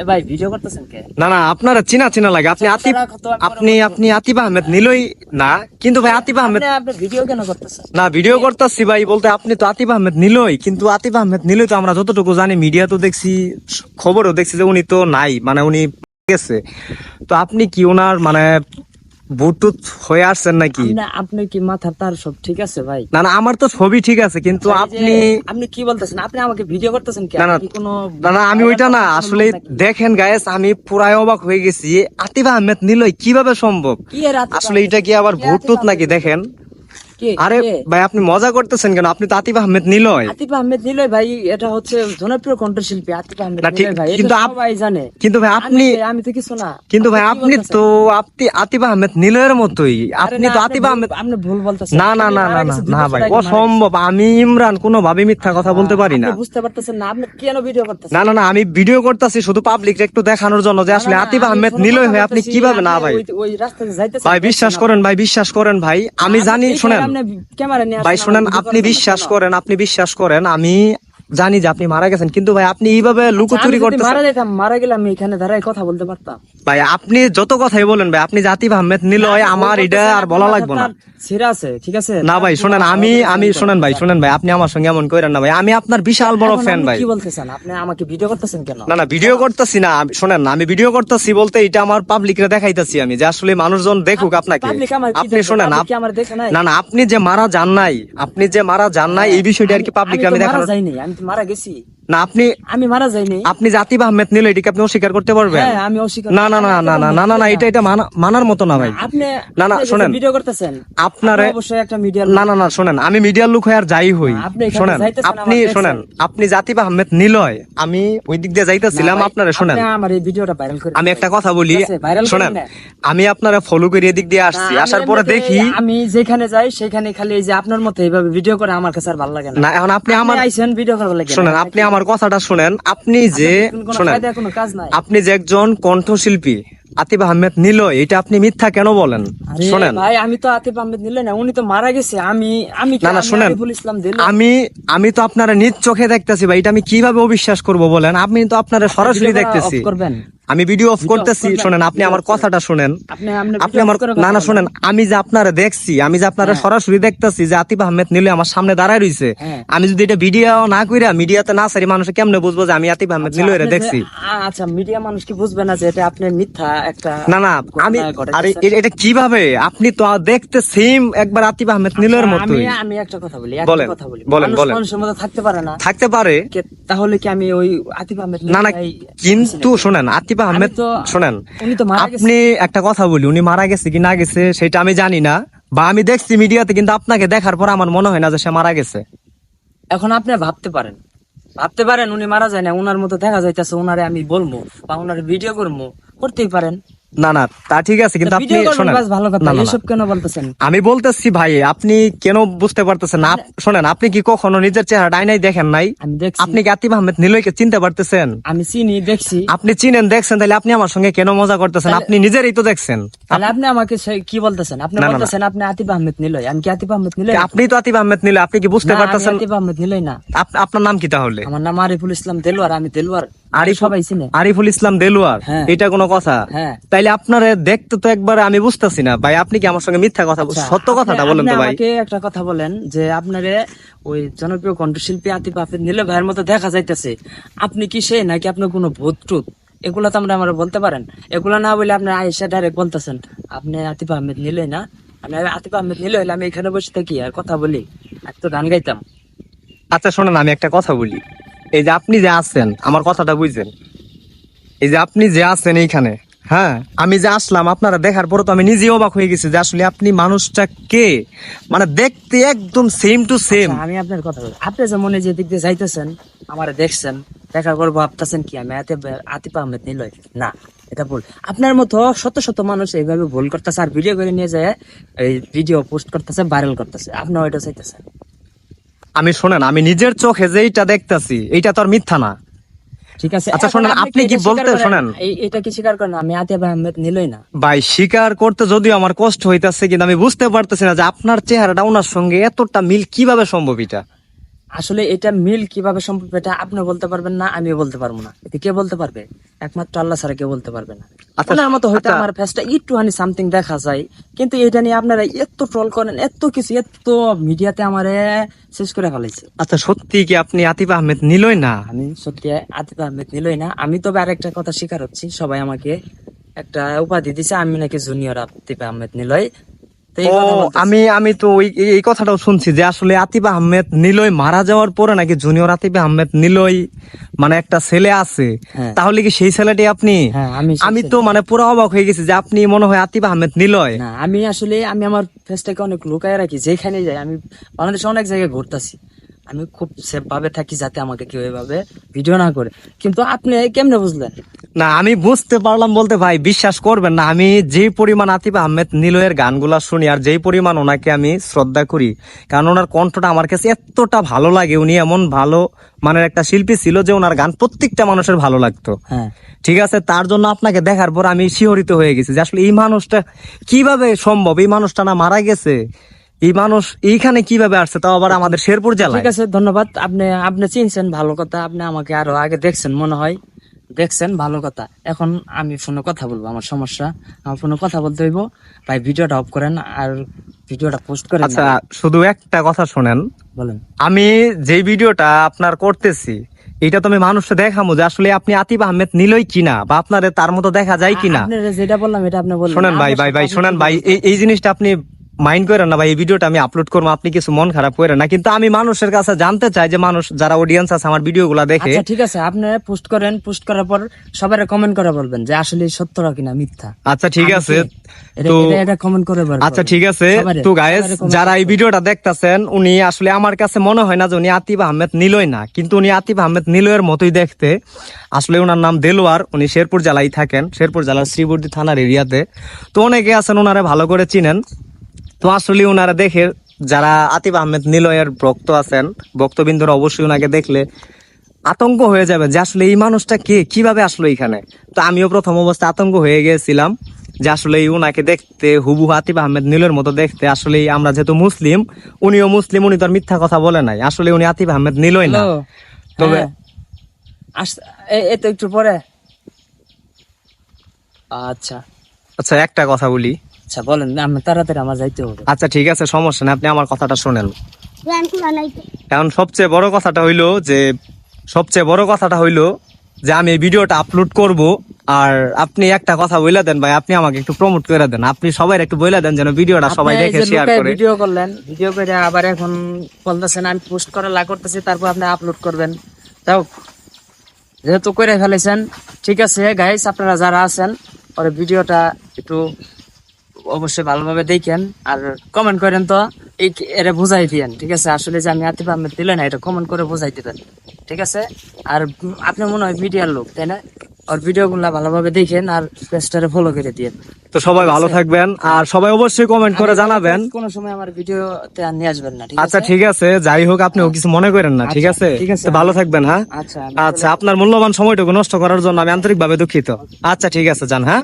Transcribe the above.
এ ভাই ভিডিও করতেছেন কে? না না আপনারা চিনা চিনা লাগে। আপনি আতিফ আপনি আপনি আহমেদ নিলই না। কিন্তু ভাই আতিফ আহমেদ আপনি আপনি ভিডিও কেন করতেছেন? না ভিডিও করতেছি ভাই বলতে আপনি তো আতিফ আহমেদ নিলই। কিন্তু আতিফ আহমেদ নিলই তো আমরা যতটুকু জানি মিডিয়া তো দেখছি খবরও দেখছি যে উনি তো নাই মানে উনি গেছে। তো আপনি কি ওনার মানে বুটুত হয়ে আসছেন নাকি? আপনি আপনি কি মাথার তার সব ঠিক আছে ভাই? না না আমার তো ছবি ঠিক আছে কিন্তু আপনি আপনি কি বলতেছেন? আপনি আমাকে ভিডিও করতেছেন কি? না না না আমি ওইটা না আসলে দেখেন গায়েস আমি পুরাই অবাক হয়ে গেছি। আতিফ আহমেদ নিলই কীভাবে সম্ভব? আসলে এটা কি আবার ব্লুটুথ নাকি দেখেন? আরে ভাই আপনি মজা করতেছেন কেন? আপনি তো আতিফ আহমেদ নিলয়। আতিফ আহমেদ নিলয় ভাই এটা হচ্ছে জনপ্রিয় কণ্ঠশিল্পী আতিফ আহমেদ নিলয় ভাই কিন্তু কিন্তু আপ- সবাই জানে। কিন্তু ভাই আপনি আমি- তো কিছু না। কিন্তু ভাই আপনি তো আপনি আতিফ আহমেদ নিলয়ের মতোই। আপনি তো আতিফ আহমেদ আপনি ভুল বলতেছেন। না না না না না ভাই অসম্ভব। আমি ইমরান কোনো ভাবে মিথ্যা কথা বলতে পারি না। বুঝতে পারতেছেন না আপনি কেন ভিডিও করতেছেন? না না না আমি ভিডিও করতেছি শুধু পাবলিক একটু দেখানোর জন্য যে আসলে আতিফ আহমেদ নিলয় হয়ে আপনি কীভাবে না ভাই। ওই- ওই যাইতেছেন, ভাই বিশ্বাস করেন ভাই বিশ্বাস করেন ভাই আমি জানি শুনেন। আপনি ক্যামেরা নিয়ে ভাই শুনেন আপনি বিশ্বাস করেন আপনি বিশ্বাস করেন আমি জানি যে আপনি মারা গেছেন কিন্তু ভাই আপনি এইভাবে? লুকোচুরি করতেছেন মারা যেতাম মারা গেলে আমি এখানে দাঁড়ায় কথা বলতে পারতাম ভাই আপনি যত কথাই বলেন ভাই আপনি জাতিব আহমেদ নিলয় আমার এটা আর বলা লাগবে না ছেড়ে আছে ঠিক আছে না ভাই শোনেন আমি আমি শোনেন ভাই শোনেন ভাই আপনি আমার সঙ্গে এমন করেন না ভাই আমি আপনার বিশাল বড় ফ্যান ভাই কি বলতেছেন আপনি আমাকে ভিডিও করতেছেন কেন না না ভিডিও করতেছি না আমি- শোনেন না, আমি ভিডিও করতেছি বলতে এটা আমার পাবলিকরে দেখাইতাছি আমি যে আসলে মানুষজন দেখুক আপনাকে আপনি? শোনেন? না না আপনি যে মারা যান নাই আপনি যে মারা যান নাই এই বিষয়টা আর কি পাবলিক আমি দেখানো மர கெசி না আপনি আমি মারা যাইনি। আপনি জাতিব আহমেদ নিল এটাকে আপনি অস্বীকার করতে পারবেন। হ্যাঁ আমি অস্বীকার না না না না না না না না এটা এটা মানার মতো না ভাই। আপনি না, না, শোনেন। ভিডিও করতেছেন। আপনারে- অবশ্যই একটা মিডিয়া না না না শোনেন। আমি মিডিয়ার লোক হয়ে আর যাই হই। শোনেন। আপনি শোনেন। আপনি জাতিব আহমেদ নিলয়। আমি ওই দিক দিয়ে যাইতেছিলাম আপনারা শোনেন। আমার এই ভিডিওটা ভাইরাল করে আমি একটা কথা বলি। শোনেন। আমি আপনারা ফলো করে এদিক দিয়ে আসছি। আসার পরে দেখি আমি যেখানে যাই সেখানে খালি এই যে আপনার মতো এইভাবে ভিডিও করে আমার কাছে আর ভালো লাগে না। না এখন আপনি আমার আইছেন ভিডিও করার লাগে শোনেন আপনি আমার কথাটা শুনেন আপনি যে শুনেন আপনি যে একজন কণ্ঠশিল্পী আতিফ আহমেদ নিল এটা আপনি মিথ্যা কেন বলেন? শুনেন। ভাই আমি তো আতিফ আহমেদ নিল না উনি তো মারা গেছে। আমি আমি না না শুনেন। আমি আমি তো আপনারা নিজ চোখে দেখতেছি ভাই এটা আমি কীভাবে অবিশ্বাস করব বলেন? আপনি তো আপনারা সরাসরি ভিডিও দেখতেছি। করবেন। আমি ভিডিও অফ করতেছি শোনেন আপনি আমার কথাটা শুনেন। আপনি আমার না না। শুনেন আমি যে আপনারা দেখছি আমি যে আপনারা সরাসরি দেখতেছি যে আতিফ আহমেদ নিলে আমার সামনে দাঁড়ায় রইছে। হ্যাঁ। আমি যদি এটা ভিডিও না কইরা মিডিয়াতে না সারি মানুষ কেমনে বুঝব যে আমি আতিফ আহমেদ নিলে এটা দেখছি? আচ্ছা মিডিয়া মানুষ কি বুঝবে না যে এটা আপনি মিথ্যা একটা না না আমি আরে এটা কীভাবে? আপনি তো দেখতে সেম একবার আতিফ আহমেদ নিলের আচ্ছা, আমি আমি একটা কথা বলি একটা কথা বলি। বলেন, বলেন। মানুষের মধ্যে থাকতে পারে না। থাকতে পারে। তাহলে কি আমি ওই আতিফ আহমেদ না না কিন্তু শোনেন আতিফ আহমেদ শোনেন আপনি একটা কথা বলি উনি মারা গেছে কি না গেছে সেটা আমি জানি না বা আমি দেখছি মিডিয়াতে কিন্তু আপনাকে দেখার পর আমার মনে হয় না যে সে মারা গেছে। এখন আপনি ভাবতে পারেন ভাবতে পারেন উনি মারা যায় না উনার মতো দেখা যাইতেছে উনারে আমি বলব বা উনারে ভিডিও করব করতেই পারেন। না না তা ঠিক আছে কিন্তু আপনি শোনেন। আমি বলতেছি ভাই আপনি কেন বুঝতে পারতেছেন না? শোনেন আপনি কি কখনো নিজের চেহারা আয়নায় দেখেন নাই? আপনি কি আতিফ আহমেদ নিলয়কে চিনতে পারতেছেন? আমি চিনি দেখছি। আপনি চিনেন দেখছেন তাহলে আপনি আমার সঙ্গে কেন মজা করতেছেন? আপনি নিজেরই তো দেখছেন। তাহলে আপনি আমাকে কি বলতেছেন? আপনি। বলতেছেন আপনি আতিফ আহমেদ নিলয়। আমি কি আতিফ আহমেদ নিলয় আপনি তো আতিফ আহমেদ নিলয় আপনি কি বুঝতে পারতেছেন? আতিফ আহমেদ নিলয় না। আপনার নাম কি তাহলে? আমার নাম আরিফুল ইসলাম দেলোয়ার আমি দেলোয়ার আরিফুল ইসলাম দেলুয়ার হ্যাঁ। এটা কোনো কথা? হ্যাঁ। তাইলে আপনার দেখতে তো একবার আমি বুঝতেছি না। ভাই আপনি কি আমার সঙ্গে মিথ্যা কথা আচ্ছা, সত্য কথাটা বলেন তো ভাই। একটা কথা বলেন যে আপনারে ওই জনপ্রিয় কণ্ঠশিল্পী আতিফ আহমেদ নিলে ভাইয়ের মতো দেখা যাইতেছে। আপনি কি সে নাকি আপনার কোনো ভূত টুত এগুলা তো আমরা আমরা বলতে পারেন। এগুলা না বলে আপনি আয়েশা ডাইরেক্ট বলতেছেন। আপনি আতিফ আহমেদ নিলে না? আমি আতিফ আহমেদ নিলে হলে আমি এখানে বসে থাকি আর কথা বলি। আর তো গান গাইতাম। আচ্ছা শোনেন আমি একটা কথা বলি। এই যে আপনি যে আছেন, আমার কথাটা বুঝছেন? এই যে আপনি যে আছেন এইখানে হ্যাঁ? আমি যে আসলাম, আপনারা দেখার পরে তো আমি নিজে অবাক হয়ে গেছি যে আসলে আপনি মানুষটা কে? মানে দেখতে একদম সেম টু সেম আমি আপনার কথা বলি। আপনি যে মনে যে দিক দিয়ে যাইতেছেন, আমার দেখছেন দেখা করব ভাবতেছেন কি, আমি আতিফ আহমেদ নিলয়? না, এটা ভুল। আপনার মতো শত শত মানুষ এইভাবে ভুল করতেছে, আর ভিডিও করে নিয়ে যায়, এই ভিডিও পোস্ট করতেছে ভাইরাল করতেছে। আপনি ওইটা চাইতেছেন। আমি শোনেন আমি নিজের চোখে যে এইটা দেখতেছি এইটা তো আর মিথ্যা না। ঠিক আছে আচ্ছা, শোনেন, আপনি কি বলতে- শোনেন। এটা কি স্বীকার করেন? আমি আতিফ আহমেদ নিলই না। ভাই স্বীকার করতে যদিও আমার কষ্ট হইতাছে কিন্তু আমি বুঝতে পারতেছি না যে আপনার চেহারাটা ওনার সঙ্গে এতটা মিল কীভাবে সম্ভব এটা। আসলে এটা মিল কীভাবে সম্ভব এটা আপনি বলতে পারবেন না আমিও বলতে পারব না। এটা কে বলতে পারবে? একমাত্র আল্লাহ ছাড়া কেউ বলতে পারবে না। আচ্ছা, ওনার মতো হয়তো আচ্ছা। আমার ফেসটা একটুখানি সামথিং দেখা যায় কিন্তু এটা নিয়ে আপনারা এত ট্রল করেন এত কিছু এত মিডিয়াতে আমারে শেষ করে ফেলেছে আচ্ছা সত্যি কি আপনি আতিফ আহমেদ নিলই না? আমি সত্যি আতিফ আহমেদ নিলই না। আমি তবে আরেকটা কথা স্বীকার হচ্ছি সবাই আমাকে একটা উপাধি দিছে আমি নাকি জুনিয়র আতিফ আহমেদ নিলয় আমি আমি তো এই- কথাটাও শুনছি যে আসলে আতিফ আহমেদ নিলয় মারা যাওয়ার পরে নাকি জুনিয়র আতিফ আহমেদ নিলয় মানে একটা ছেলে আছে। হ্যাঁ। তাহলে কি সেই ছেলেটি আপনি? হ্যাঁ আমি আমি তো মানে পুরো অবাক হয়ে গেছি যে আপনি মনে হয় আতিফ আহমেদ নিলয়। আমি আসলে আমি আমার ফেসটাকে অনেক লুকায় রাখি যেখানে যাই আমি বাংলাদেশে অনেক জায়গায় ঘুরতেছি। আমি খুব সেফ ভাবে থাকি যাতে আমাকে কেউ এভাবে ভিডিও না করে। কিন্তু আপনি কেমনে বুঝলেন? না আমি বুঝতে পারলাম বলতে ভাই বিশ্বাস করবেন না আমি যে পরিমাণ আতিফ আহমেদ নিলয়ের গানগুলা শুনি আর যেই পরিমাণ ওনাকে আমি শ্রদ্ধা করি কারণ ওনার কণ্ঠটা আমার কাছে এতটা ভালো লাগে উনি এমন ভালো মানের একটা শিল্পী ছিল যে ওনার গান প্রত্যেকটা মানুষের ভালো লাগতো। হ্যাঁ। ঠিক আছে তার জন্য আপনাকে দেখার পর আমি শিহরিত হয়ে গেছি যে আসলে এই মানুষটা কীভাবে সম্ভব? এই মানুষটা না মারা গেছে। এই মানুষ এইখানে কীভাবে আসছে তাও আবার আমাদের শেরপুর জেলায়? ঠিক আছে ধন্যবাদ। আপনি আপনি চিনছেন ভালো কথা আপনি আমাকে আরও আগে দেখছেন মনে হয় দেখছেন ভালো কথা। এখন আমি ফোনে কথা বলব আমার সমস্যা। আমার ফোনে কথা বলতে হইব ভাই ভিডিওটা অফ করেন আর ভিডিওটা পোস্ট করেন। আচ্ছা শুধু একটা কথা শোনেন। বলেন। আমি যে ভিডিওটা আপনার করতেছি এটা তো আমি মানুষকে দেখামো যে আসলে আপনি আতিফ আহমেদ নিলই কিনা বা আপনার তার মতো দেখা যায় কিনা। যেটা বললাম এটা আপনি শোনেন ভাই ভাই ভাই শোনেন ভাই এই জিনিসটা আপনি মাইন্ড করেন না ভাই এই ভিডিওটা আমি আপলোড করব আপনি কিছু মন খারাপ করেন না। কিন্তু আমি মানুষের কাছে জানতে চাই যে মানুষ যারা অডিয়েন্স আছে আমার ভিডিও গুলা দেখে আচ্ছা ঠিক আছে আপনি পোস্ট করেন পোস্ট করার পর সবাই কমেন্ট করে বলবেন যে আসলে সত্যটা কিনা মিথ্যা। আচ্ছা ঠিক আছে। তো এটা- এটা কমেন্ট করে বলবেন আচ্ছা ঠিক আছে। তো যারা এই ভিডিওটা দেখতাছেন উনি আসলে আমার কাছে মনে হয় না যে উনি আতিফ আহমেদ নিলয় না। কিন্তু উনি আতিফ আহমেদ নিলয়ের মতোই দেখতে। আসলে ওনার নাম দেলোয়ার উনি শেরপুর জেলায় থাকেন। শেরপুর জেলার শ্রীবর্দী থানার এরিয়াতে তো। অনেকে আছেন ওনারা ভালো করে চিনেন। তো আসলে ওনারা দেখে যারা আতিফ আহমেদ নিলয়ের ভক্ত আছেন ভক্তবিন্দুরা অবশ্যই ওনাকে দেখলে আতঙ্ক হয়ে যাবে যে আসলে এই মানুষটা কে? কীভাবে আসলো এখানে? তো আমিও প্রথম অবস্থায় আতঙ্ক হয়ে গিয়েছিলাম যে আসলে এই উনাকে দেখতে হুবু আতিফ আহমেদ নীলের মতো দেখতে আসলে আমরা যেহেতু মুসলিম উনিও মুসলিম উনি তো আর মিথ্যা কথা বলে নাই। আসলে উনি আতিফ আহমেদ নীলই না। তবে- হ্যাঁ। আস- এ- এই তো একটু পরে। আচ্ছা। আচ্ছা একটা কথা বলি। আচ্ছা বলেন আমি তাড়াতাড়ি আমার যাইতে হবে। আচ্ছা ঠিক আছে সমস্যা নেই আপনি আমার কথাটা শোনেন। কারণ সবচেয়ে বড় কথাটা হইল যে সবচেয়ে বড় কথাটা হইল যে আমি এই ভিডিওটা আপলোড করব আর আপনি একটা কথা বইলা দেন ভাই আপনি আমাকে একটু প্রমোট করে দেন। আপনি সবাই একটু বইলা দেন যেন ভিডিওটা সবাই দেখে শেয়ার করে। ভিডিও করলেন ভিডিও করে আবার এখন বলতেছেন আমি পোস্ট করা লা করতেছি তারপর আপনি আপলোড করবেন। তাও যেহেতু করে ফেলেছেন ঠিক আছে গাইস আপনারা যারা আছেন ওর ভিডিওটা একটু অবশ্যই ভালোভাবে দেখেন আর কমেন্ট করেন তো এই এরা বুঝাই দিয়েন ঠিক আছে? আসলে যে আমি আতিফ আহমেদ দিলে না এটা কমেন্ট করে বুঝাই দিবেন ঠিক আছে? আর আপনি মনে হয় মিডিয়ার লোক তাই না? ওর ভিডিও গুলা ভালোভাবে দেখেন আর পেজটারে ফলো করে দিয়েন। তো সবাই ভালো থাকবেন আর সবাই অবশ্যই কমেন্ট করে জানাবেন। কোনো সময় আমার ভিডিওতে আর নিয়ে আসবেন না আচ্ছা ঠিক আছে যাই হোক আপনিও কিছু মনে করেন না ঠিক আচ্ছা, আছে? ভালো থাকবেন হ্যাঁ? আচ্ছা আচ্ছা আপনার মূল্যবান সময়টুকু নষ্ট করার জন্য আমি আন্তরিকভাবে দুঃখিত। আচ্ছা ঠিক আছে যান হ্যাঁ?